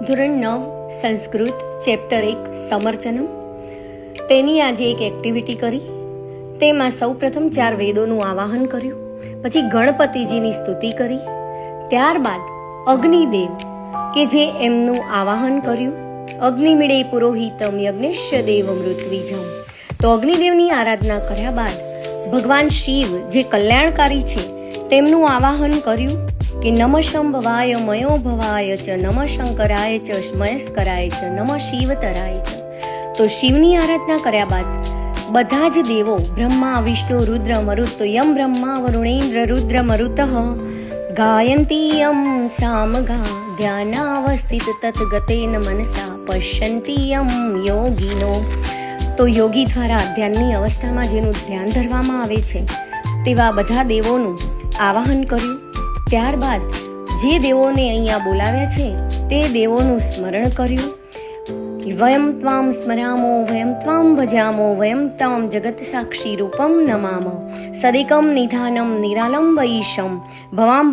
ધોરણ નવ સંસ્કૃત ચેપ્ટર એક સમર્ચનમ. તેની આજે એક એક્ટિવિટી કરી. તેમાં સૌપ્રથમ ચાર વેદોનું આવાહન કર્યું. પછી ગણપતિજીની સ્તુતિ કરી. ત્યારબાદ અગ્નિદેવ, કે જે એમનું આવાહન કર્યું અગ્નિમિળે પુરોહિતમ યજ્ઞેશ્ય દેવ મૃત્વિજમ તો અગ્નિદેવની આરાધના કર્યા બાદ ભગવાન શિવ જે કલ્યાણકારી છે, તેમનું આવાહન કર્યું. કે નમ શંભવાય, મયો ભવાય ચ, નમ શંકરાય ચ, સ્મયસ્કરાય ચ, નમ શિવતરાય ચ. તો શિવની આરાધના કર્યા બાદ બધા જ દેવો, બ્રહ્મા, વિષ્ણુ, રુદ્ર, મરુત, તો યમ બ્રહ્મા, વરુણેન્દ્ર, રુદ્ર, મરુત, ગાયંતી યમ સામગા ધ્યાનાવસ્થિત તત્ગતેન મનસા, પશ્યંતી યમ યોગીનો. તો યોગી દ્વારા ધ્યાનની અવસ્થામાં જેનું ધ્યાન ધરવામાં આવે છે, તેવા બધા દેવોનું આવાહન કર્યું. ત્યારબાદ જે દેવોને અહીંયા બોલાવ્યા છે, તે દેવોનું સ્મરણ કર્યું. વયમ ત્વામ સ્મરામો, વયમ ત્વામ ભજામો, વયમ ત્વામ જગત સાક્ષી રૂપમ નમામ. સદિકમ નિધાનમ નિરાલંબ ઈશમ ભવામ